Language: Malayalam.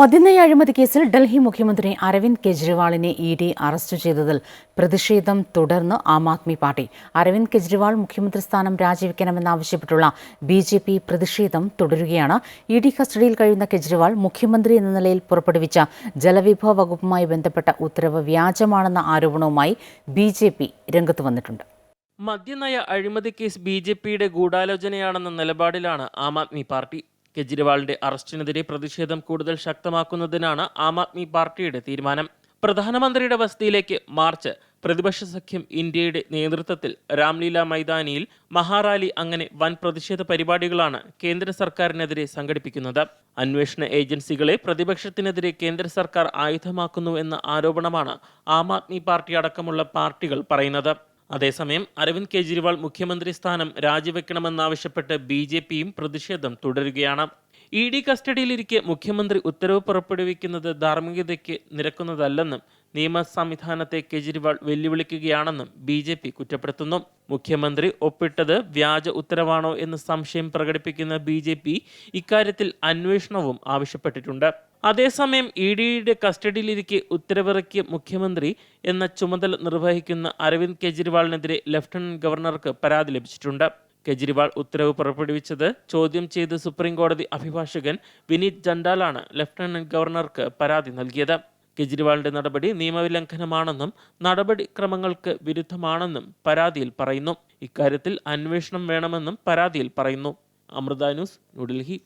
മദ്യനയ അഴിമതി കേസിൽ ഡൽഹി മുഖ്യമന്ത്രി അരവിന്ദ് കെജ്രിവാളിനെ ഇ ഡി അറസ്റ്റ് ചെയ്തതിൽ പ്രതിഷേധം തുടർന്ന് ആം ആദ്മി പാർട്ടി. അരവിന്ദ് കെജ്രിവാൾ മുഖ്യമന്ത്രി സ്ഥാനം രാജിവെക്കണമെന്നാവശ്യപ്പെട്ടുള്ള ബി ജെ പി പ്രതിഷേധം തുടരുകയാണ്. ഇ ഡി കസ്റ്റഡിയിൽ കഴിയുന്ന കെജ്രിവാൾ മുഖ്യമന്ത്രി എന്ന നിലയിൽ പുറപ്പെടുവിച്ച ജലവിഭവ വകുപ്പുമായി ബന്ധപ്പെട്ട ഉത്തരവ് വ്യാജമാണെന്ന ആരോപണവുമായി ബി ജെ പി രംഗത്ത് വന്നിട്ടുണ്ട്. മദ്യനയ അഴിമതി കേസ് ബി ജെ പിയുടെ ഗൂഢാലോചനയാണെന്ന നിലപാടിലാണ് ആം ആദ്മി പാർട്ടി. കെജ്രിവാളിന്റെ അറസ്റ്റിനെതിരെ പ്രതിഷേധം കൂടുതൽ ശക്തമാക്കുന്നതിനാണ് ആം ആദ്മി പാർട്ടിയുടെ തീരുമാനം. പ്രധാനമന്ത്രിയുടെ വസതിയിലേക്ക് മാർച്ച്. പ്രതിപക്ഷ സഖ്യം ഇന്ത്യയുടെ നേതൃത്വത്തിൽ രാംലീല മൈതാനിയിൽ മഹാറാലി അങ്ങനെ വൻ പ്രതിഷേധ പരിപാടികളാണ് കേന്ദ്ര സർക്കാരിനെതിരെ സംഘടിപ്പിക്കുന്നത്. അന്വേഷണ ഏജൻസികളെ പ്രതിപക്ഷത്തിനെതിരെ കേന്ദ്ര സർക്കാർ ആയുധമാക്കുന്നു എന്ന ആരോപണമാണ് ആം ആദ്മി പാർട്ടി അടക്കമുള്ള പാർട്ടികൾ പറയുന്നത്. അതേസമയം അരവിന്ദ് കെജ്രിവാൾ മുഖ്യമന്ത്രി സ്ഥാനം രാജിവെക്കണമെന്നാവശ്യപ്പെട്ട് ബി ജെ പിയും പ്രതിഷേധം തുടരുകയാണ്. ഇ ഡി കസ്റ്റഡിയിലിരിക്കെ മുഖ്യമന്ത്രി ഉത്തരവ് പുറപ്പെടുവിക്കുന്നത് ധാർമ്മികതയ്ക്ക് നിരക്കുന്നതല്ലെന്നും നിയമ സംവിധാനത്തെ കെജ്രിവാൾ വെല്ലുവിളിക്കുകയാണെന്നും ബി ജെ പി കുറ്റപ്പെടുത്തുന്നു. മുഖ്യമന്ത്രി ഒപ്പിട്ടത് വ്യാജ ഉത്തരവാണോ എന്ന് സംശയം പ്രകടിപ്പിക്കുന്ന ബി ജെ പി ഇക്കാര്യത്തിൽ അന്വേഷണവും ആവശ്യപ്പെട്ടിട്ടുണ്ട്. അതേസമയം ഇ ഡിയുടെ കസ്റ്റഡിയിലിരിക്കെ ഉത്തരവിറക്കിയ മുഖ്യമന്ത്രി എന്ന ചുമതല നിർവഹിക്കുന്ന അരവിന്ദ് കെജ്രിവാളിനെതിരെ ലഫ്റ്റനന്റ് ഗവർണർക്ക് പരാതി ലഭിച്ചിട്ടുണ്ട്. കെജ്രിവാൾ ഉത്തരവ് പുറപ്പെടുവിച്ചത് ചോദ്യം ചെയ്ത് സുപ്രീം കോടതി അഭിഭാഷകൻ വിനീത് ജണ്ടാലാണ് ലഫ്റ്റനന്റ് ഗവർണർക്ക് പരാതി നൽകിയത്. കെജ്രിവാളിന്റെ നടപടി നിയമവിലംഘനമാണെന്നും നടപടിക്രമങ്ങൾക്ക് വിരുദ്ധമാണെന്നും പരാതിയിൽ പറയുന്നു. ഇക്കാര്യത്തിൽ അന്വേഷണം വേണമെന്നും പരാതിയിൽ പറയുന്നു. അമൃത ന്യൂസ് ന്യൂഡൽഹി.